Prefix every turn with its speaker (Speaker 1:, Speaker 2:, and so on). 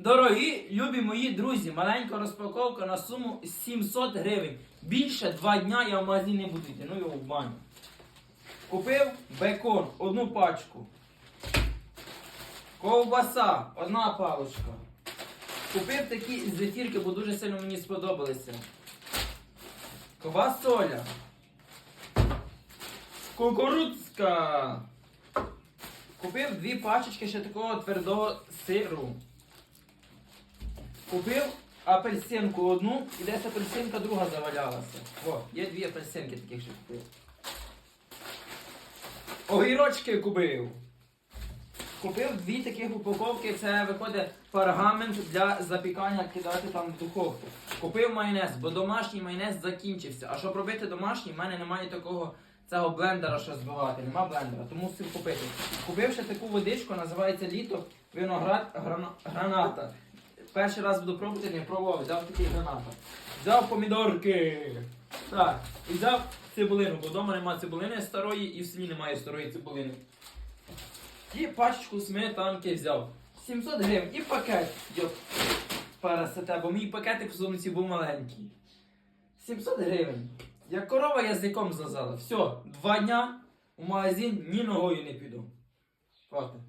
Speaker 1: Дорогі, любі мої друзі, маленька розпаковка на суму 700 гривень. Більше два дня я в магазин не буду йти, ну його в баню. Купив бекон, одну пачку. Ковбаса, одна паличка. Купив такі зефірки, бо дуже сильно мені сподобалися. Квасоля. Кукурудзка. Купив дві пачечки ще такого твердого сиру. Купив апельсинку одну і десь апельсинка друга завалялася. О, є дві апельсинки таких ще купив. Огірочки купив. Купив дві таких упаковки, це виходить пергамент для запікання кидати там в духовку. Купив майонез, бо домашній майонез закінчився. А щоб робити домашній, в мене немає такого цього блендера, що збивати. Нема блендера, тому мусив купити. Купив ще таку водичку, називається літо виноград грана- граната. Перший раз буду пробувати, не пробував, взяв такий граната. Взяв помідорки. Так, і взяв цибулину, бо вдома немає цибулини старої і в селі немає старої цибулини. І пачку сметанки взяв. 700 гривень і пакет. Йоп, парасете, бо мій пакетик в сумці був маленький. 700 гривень. Як корова язиком зазала. Все, два дня у магазин ні ногою не піду. Хватить.